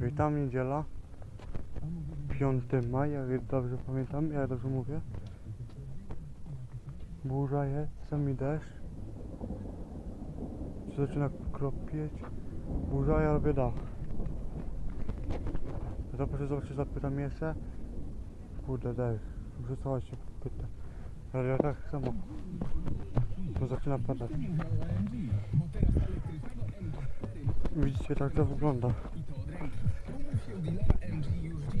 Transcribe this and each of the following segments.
Witam, niedziela. 5 maja, jak dobrze pamiętam, jak dobrze mówię. Burza jest, sami deszcz. Zaczyna kropieć. Burza, ja robię dach. Zobaczę, zobaczę, zapytam jeszcze. Kurde, deszcz. Muszę się pyta. Ja tak samo. To zaczyna padać. Widzicie, tak to wygląda.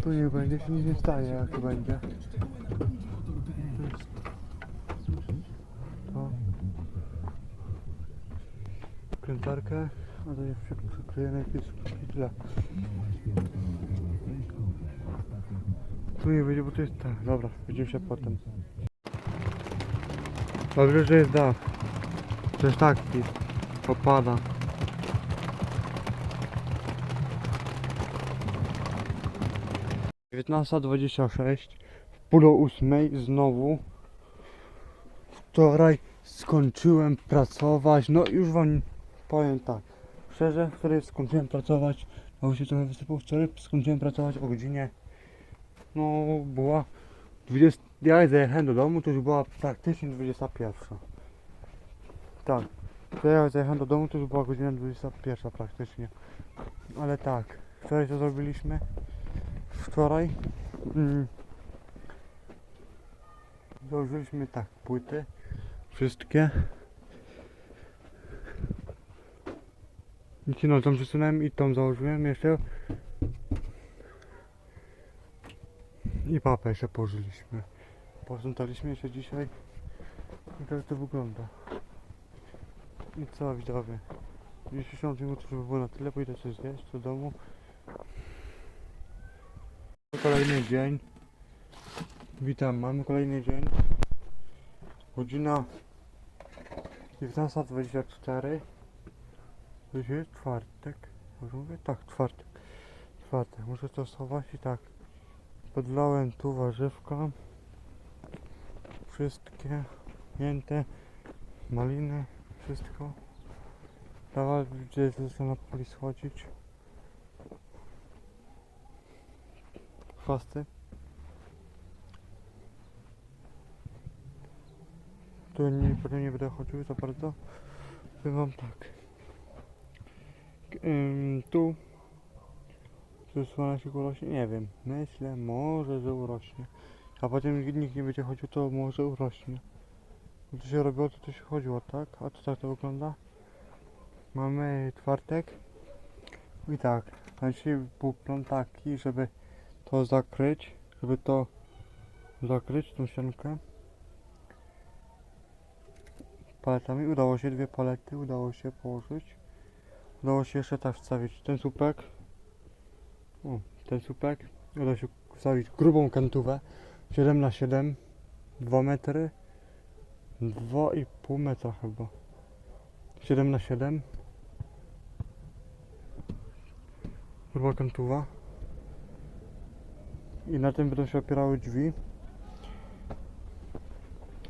Tu nie będzie, się nic nie staje, jak tu będzie. To. Krętarkę, a to jest przy- przyklejone jakieś i tyle. Tu nie będzie, bo to jest tak. Dobra, widzimy się potem. Dobrze, że jest dach. Jest taki. Opada. Dziewiętnasta dwadzieścia sześć. W pół do ósmej znowu. Wczoraj skończyłem pracować. No już wam powiem tak. Szczerze, wczoraj skończyłem pracować. Bo się trochę wysypał. Wczoraj skończyłem pracować o godzinie. No była 20. Ja zajechałem do domu, to już była praktycznie 21. Tak. Jak zajechałem do domu, to już była godzina 21 praktycznie. Ale tak, wczoraj co zrobiliśmy? Wczoraj mm, założyliśmy tak płyty. Wszystkie. I no, tą przesunąłem i tą założyłem jeszcze. I papę jeszcze położyliśmy. Posprzątaliśmy jeszcze dzisiaj. I tak to wygląda. I co widzowie? Dzisiejszą minut już by było na tyle, pójdę coś zjeść do domu. Kolejny dzień. Witam, mamy kolejny dzień. Godzina 19.24. Dzisiaj jest czwartek. Może mówię? Tak, czwartek. Czwartek. Muszę to schować i tak. Podlałem tu warzywka. Wszystkie mięte, maliny, wszystko. Dawa, gdzie chcę na poli schodzić. Chwasty. Tu nie, nie będę chodził za bardzo. Powiem wam tak. Ym, tu czy słonecznik urośnie? Nie wiem. Myślę, może, że urośnie. A potem nikt nie będzie chodził, to może urośnie. To się robiło, to to się chodziło, tak? A to tak to wygląda. Mamy czwartek. I tak. Na dzisiaj był plan taki, żeby to zakryć. Żeby to zakryć, tą ściankę. Paletami. Udało się dwie palety, udało się położyć. Udało się jeszcze tak wstawić ten słupek. O, ten słupek. Udało się wstawić grubą kantówę. 7 na 7 2 metry. 2,5 metra chyba. 7 na 7 Gruba kantuwa. I na tym będą się opierały drzwi.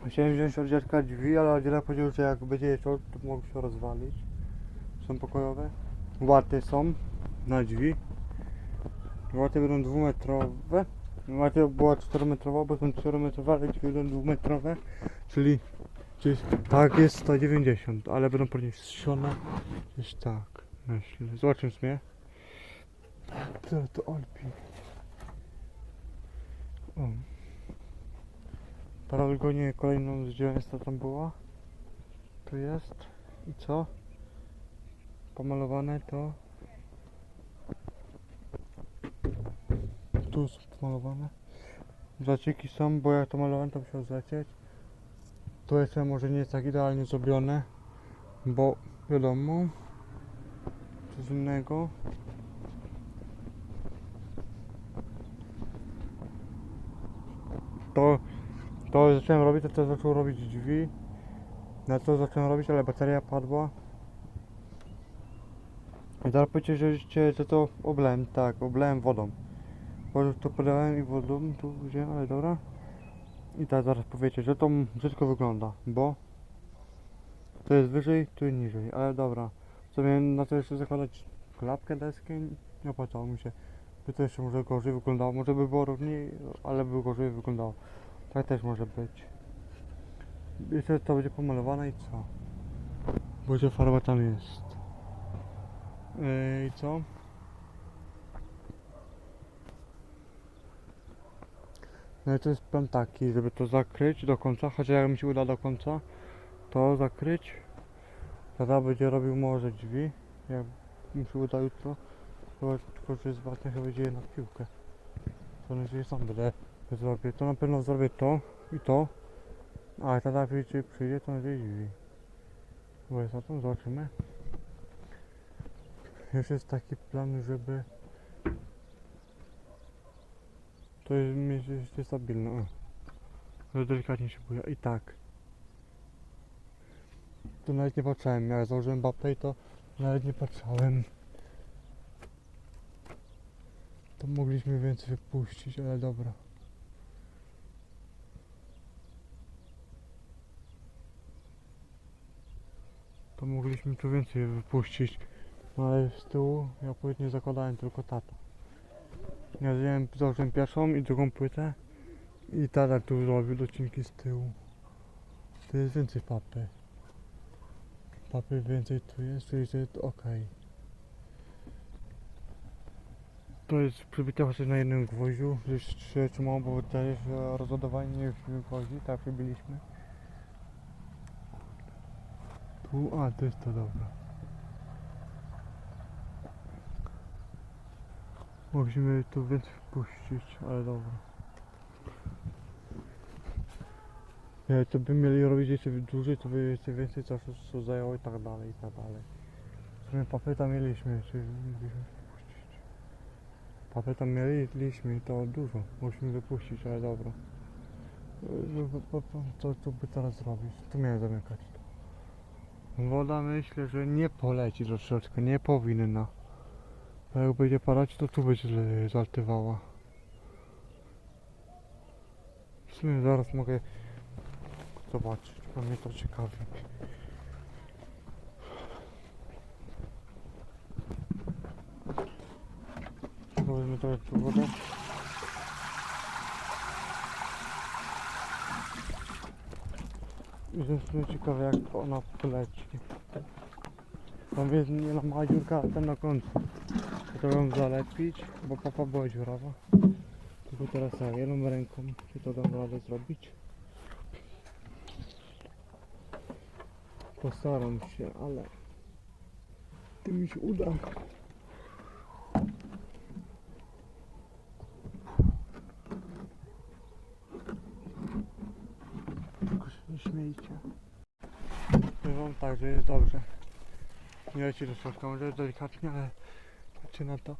Chciałem wziąć od dziadka drzwi, ale dziadek powiedział, że jak będzie to, to mogą się rozwalić. Są pokojowe. Łaty są na drzwi. Łaty będą dwumetrowe. Łaty była 4 metrowa, bo są 4 metrowe, ale drzwi będą dwumetrowe. Czyli gdzieś, tak jest 190, ale będą pewnie wstrzone. Gdzieś tak, myślę. Zobaczymy sobie. Co to Olpi? O. Paragonie kolejną z co tam była. Tu jest. I co? Pomalowane to. Tu są pomalowane. Zacieki są, bo jak to malowałem to musiał zlecieć. To jeszcze może nie jest tak idealnie zrobione, bo wiadomo, coś innego. To, to zacząłem robić, to, to zaczął robić drzwi. Na to zacząłem robić, ale bateria padła. I teraz powiecie, że żeście, że to oblałem, tak, oblałem wodą. Bo to podałem i wodą, tu gdzie, ale dobra. I teraz zaraz powiecie, że to brzydko wygląda, bo to jest wyżej, tu jest niżej, ale dobra. Co miałem na to jeszcze zakładać klapkę deskę, nie opłacało mi się. By to jeszcze może gorzej wyglądało, może by było równiej, ale by gorzej wyglądało. Tak też może być. Jeszcze to będzie pomalowane i co? Bo że farba tam jest. Yy, I co? No i to jest plan taki, żeby to zakryć do końca, chociaż jak mi się uda do końca, to zakryć. Tata będzie robił może drzwi, jak mi się uda jutro. Chyba tylko, że jest ważne, chyba będzie na piłkę. To nadzieję sam będę zrobię. To na pewno zrobię to i to. A jak tata przyjdzie, przyjdzie to nadzieję drzwi. Bo jest na tym, zobaczymy. Już jest taki plan, żeby to jest mieć jeszcze stabilne. Że delikatnie się buja. I tak. Tu nawet nie patrzałem. Jak założyłem babę to nawet nie patrzałem. To mogliśmy więcej wypuścić, ale dobra. To mogliśmy tu więcej wypuścić. No ale z tyłu ja płyt nie zakładałem, tylko tata. Ja wziąłem, założyłem pierwszą i drugą płytę i tata tu zrobił docinki z tyłu. Tu jest więcej papy. Papy więcej tu jest, czyli to jest ok. To jest przybite chociaż na jednym gwoździu, gdzieś trzymało, bo też e, rozładowanie gwoździ, tak przybiliśmy. Tu, a to jest to dobra. Musimy tu więcej wpuścić, ale dobra. Nie, to by mieli robić jeszcze dłużej, to by jeszcze więcej czasu zajęło i tak dalej, i tak dalej. W sumie papeta mieliśmy, czy mogliśmy wpuścić. Papeta mieliśmy, to dużo, musimy wypuścić, ale dobra. Co tu by teraz zrobić? Tu miałem zamykać. Woda myślę, że nie poleci troszeczkę, nie powinna. A jak będzie padać, to tu będzie zaltywała. W sumie zaraz mogę zobaczyć, bo mnie to ciekawi. Powiedzmy trochę tu wodę. Jestem ciekawy jak ona poleci. Tam jest nie na mała dziurka, ten na końcu. To ją zalepić, bo papa była dziurawa. Tylko teraz tak, jedną ręką czy to dam radę zrobić. Postaram się, ale ty mi się uda. Tylko się nie śmiejcie. Powiem wam tak, że jest dobrze. Nie leci do środka, może delikatnie, ale patrzcie na to.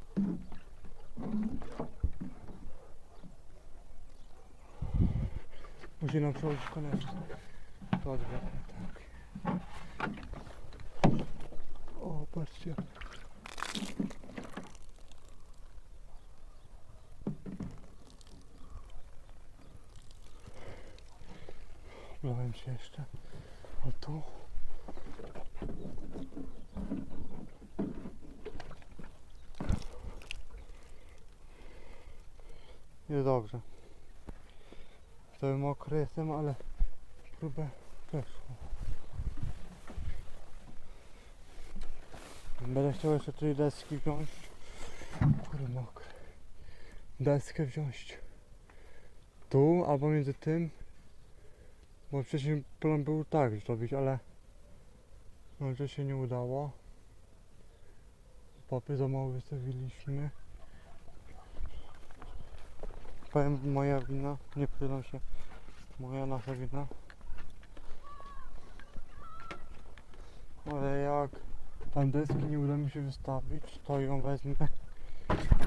Musi nam przechodzić koniecznie. To tak. O, patrzcie. Blałem się jeszcze. O tu. Jest dobrze. Cały mokry jestem, ale próbę weszło. Będę chciał jeszcze tej deski wziąć. Kurde mokry. Deskę wziąć. Tu albo między tym. Bo wcześniej plan był tak zrobić, ale może się nie udało. Papy za mało wystawiliśmy. Powiem moja wina, nie przyznam się. Moja nasza wina. Ale jak tam deski nie uda mi się wystawić, to ją wezmę.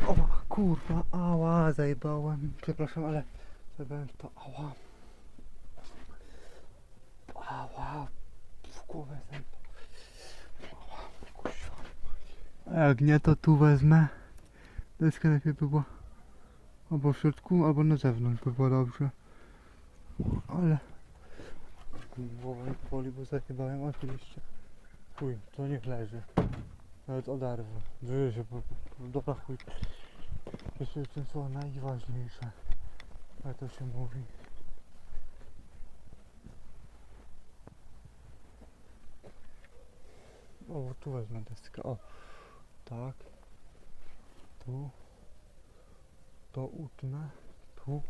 O kurwa, ała, zajebałem. Przepraszam, ale zajebałem to, ała. Ała, w głowę zajebałem. Ała, kuźwa. Jak nie, to tu wezmę. Deskę lepiej by była. Albo w środku, albo na zewnątrz by było dobrze. Ale... Głowa mi boli, bo zajebałem oczywiście. Chuj, to niech leży. Nawet oderwę. Żyję się po, po, dobra chuj. Jeszcze jest ten słowo najważniejsze. Jak to się mówi. O, tu wezmę deskę. O, tak. Tu. To utnę. Tu.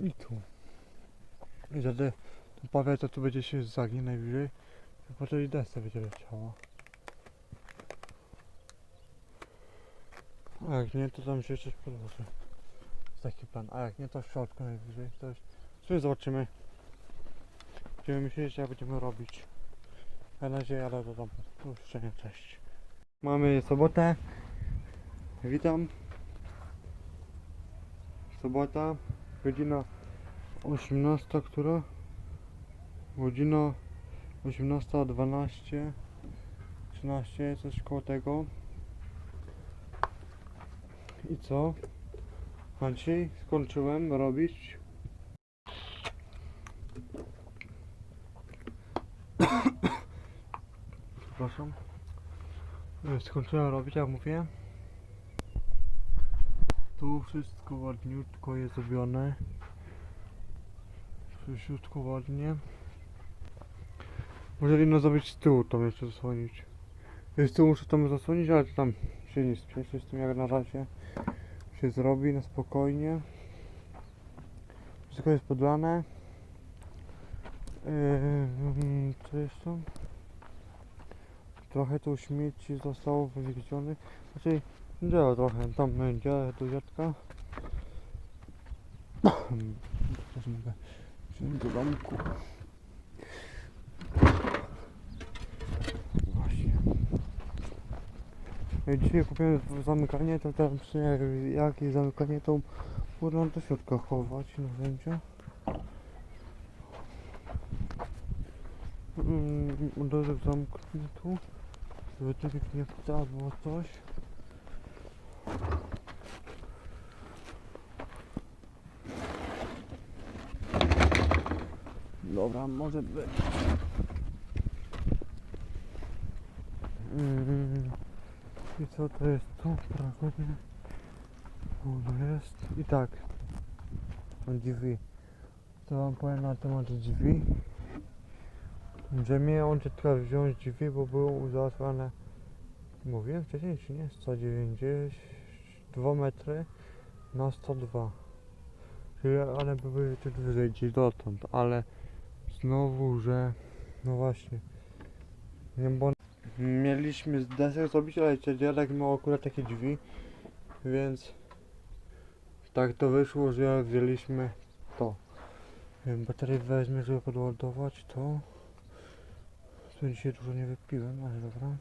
I tu. I wtedy to to tu będzie się zagnie najwyżej. I potem i desce będzie leciała. A jak nie, to tam się coś podłoży. Taki plan. A jak nie, to w środku najwyżej. To jest... Sobie zobaczymy. Będziemy myśleć, jak będziemy robić. Na razie jadę do domu. Do usłyszenia, cześć. Mamy sobotę. Witam. Sobota. Godzina 18, która? Godzina 18.12 13, coś koło tego. I co? A skończyłem robić Przepraszam. Skończyłem robić, jak mówię. Tu wszystko ładniutko jest zrobione. Wszystko ładnie. Może inno zrobić z tyłu, tam jeszcze zasłonić. Z tyłu muszę tam zasłonić, ale tam się nie spieszy z tym jak na razie. Się zrobi na spokojnie. Wszystko jest podlane. Yy, co jeszcze? Trochę tu śmieci zostało wywiezione. Znaczy, działa trochę. Tam będzie do dziadka. Do domku. Właśnie. Dzisiaj kupiłem zamykanie, to przy jakie zamykanie to można do środka chować narzędzia. Mm, Od razu tu, żeby tak jak nie wpadło coś. Dobra, może być. Mm, I co to jest tu? Prawie. Ono jest. I tak. Drzwi. To wam powiem na temat drzwi. Że mnie on trzeba wziąć drzwi, bo były załatwione. Mówiłem wcześniej, czy nie? 192 metry na 102. Czyli, ale były też wyżej gdzieś dotąd, ale znowu, że no właśnie. Nie, bo mieliśmy z desek zrobić, ale dziadek miał akurat takie drzwi, więc tak to wyszło, że wzięliśmy to. Wiem, Baterię weźmie, żeby podładować to. Tu dzisiaj dużo nie wypiłem, ale dobra.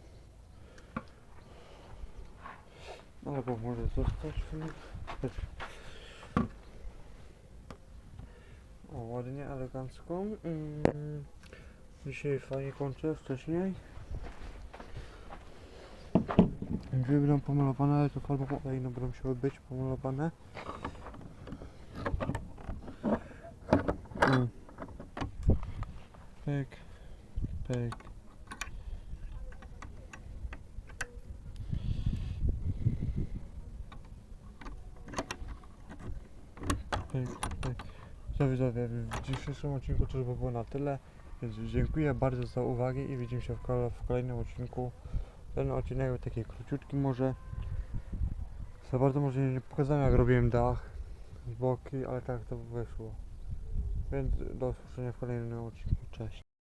Albo może zostać. Też. O, ładnie, elegancko. Mm. Dzisiaj fajnie kończę, wcześniej. Drzwi będą pomalowane, ale to farbą olejną będą musiały być pomalowane. Widzowie, w dzisiejszym odcinku to już by było na tyle. Więc dziękuję bardzo za uwagę i widzimy się w kolejnym odcinku. Ten odcinek był taki króciutki może. Za bardzo może nie pokazałem jak robiłem dach z boki, ale tak to wyszło. Więc do usłyszenia w kolejnym odcinku. Cześć.